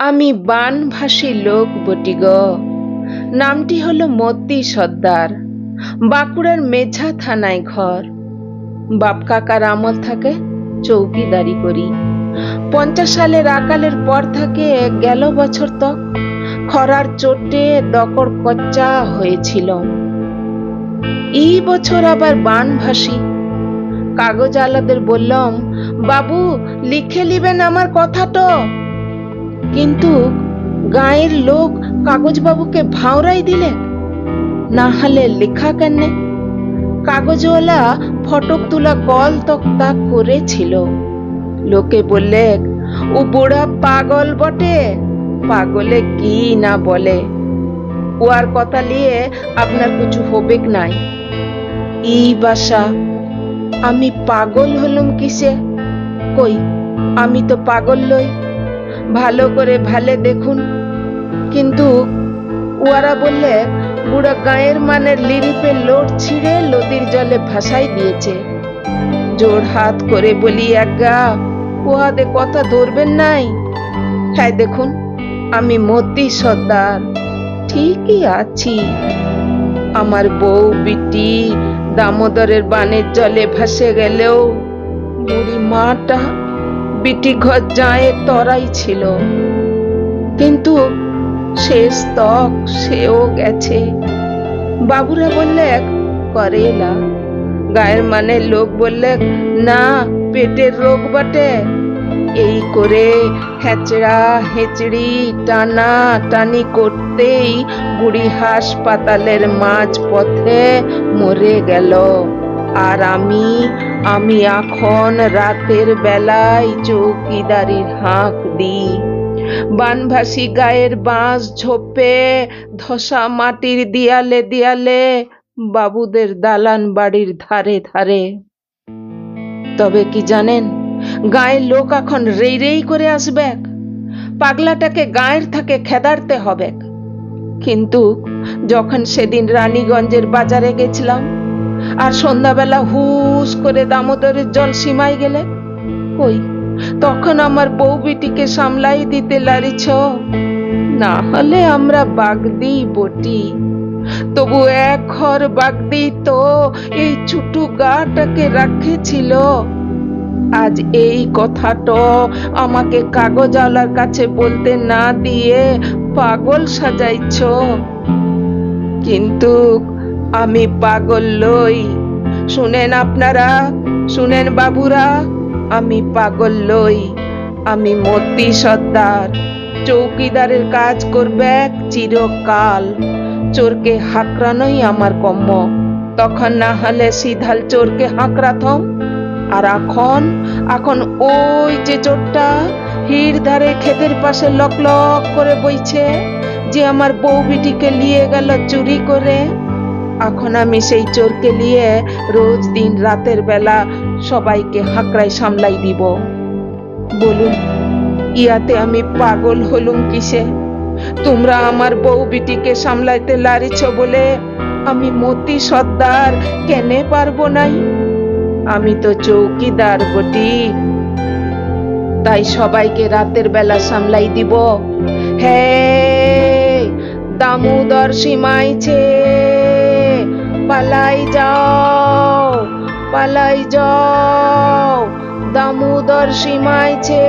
আমি বানভাসী লোক বটিগ নামটি হলো মতি সর্দার। বাঁকুড়ার মেঝা থানায় ঘর। বাপ কাকার আমল থাকে চৌকিদারি করি। পঞ্চাশ সালের আকালের পর থেকে গেল বছর তক খরার চোটে দকড় কচ্চা হয়েছিল। এই বছর আবার বানভাসী। কাগজ আলাদের বললাম, বাবু, লিখে লিবেন আমার কথাটো। কিন্তু গায়ের লোক কাগজবাবুকে ভাওরাই দিলেন না হলে লেখা কেনে? কাগজওয়ালা ফটক তোলা কল তক্তা করেছিল। লোকে বললে, ও বুড়া পাগল বটে। পাগলে কি না বলে? ওয়ার কথা নিয়ে আপনার কিছু হবে নাই? ই বাসা, আমি পাগল হলুম কিসে? কই, আমি তো পাগল লই ভালো করে ভালে দেখুন। কিন্তু ওরা বললে, বুড়া গায়ের মানে লিরিপে লোট ছিঁড়ে নদীর জলে ভাসাই দিয়েছে। জোর হাত করে বলি এক গা উহাদে কথা ধরবেন নাই? হ্যাঁ দেখুন, আমি মতি সর্দার, ঠিকই আছি। আমার বউ বিটি দামোদরের বানের জলে ভাসে গেলেও বুড়ি মাটা বিটি ঘর যায় তরাই ছিল। কিন্তু শেষ তক সেও গেছে। বাবুরা বললে করে না। গায়ের মানে লোক বললে, না, পেটের রোগ বটে। এই করে হেঁচড়া, হেঁচড়ি, টানা টানি করতেই বুড়ি হাসপাতালের মাঝ পথে মরে গেল। আর আমি আমি এখন রাতের বেলায় চৌকিদারির হাঁক দিই। বানভাসী গায়ের বাঁশ ঝোপে, ধসা মাটির দিয়ালে দিয়ালে, বাবুদের দালান বাড়ির ধারে ধারে। তবে কি জানেন, গায়ের লোক এখন রেই রেই করে আসবে পাগলাটাকে গায়ের থাকে খেদারতে হবে কিন্তু যখন সেদিন রানীগঞ্জের বাজারে গেছিলাম আর সন্ধ্যাবেলা হুস করে দামোদরের জল সীমায় গেলে কই? তখন আমার বউ বিটিকে সামলাই দিতে লারিছ। না হলে আমরা বাগদি বটি। তবু এক ঘর বাগদি তো এই ছুটু গাটাকে রাখেছিল। আজ এই কথাটা আমাকে কাগজওয়ালার কাছে বলতে না দিয়ে পাগল সাজাইছ। কিন্তু আমি পাগল লই শুনেন আপনারা, শুনেন বাবুরা, আমি পাগল লই আমি মতি সর্দার, চৌকিদারের কাজ করবে চিরকাল। চোরকে হাঁকড়ানোই আমার কম্ম তখন না হলে সিধাল চোরকে হাঁকড়াথম আর এখন এখন ওই যে চোরটা হির ধারে ক্ষেতের পাশে লক লক করে বইছে। যে আমার বউ বিটিকে নিয়ে গেল চুরি করে। এখন আমি সেই চোরকে নিয়ে রোজ দিন রাতের বেলা সবাইকে হাঁকড়ায় সামলাই দিব। বলুন, ইয়াতে আমি পাগল হলুম কিসে? তোমরা আমার বউ বিটিকে সামলাইতে লারিছ বলে আমি মতি সর্দার কেনে পারব নাই? আমি তো চৌকিদার বটি। তাই সবাইকে রাতের বেলা সামলাই দিব। হে দামোদর সীমাইছে পালাই যাও পালাই যাও দামোদর সীমাইছে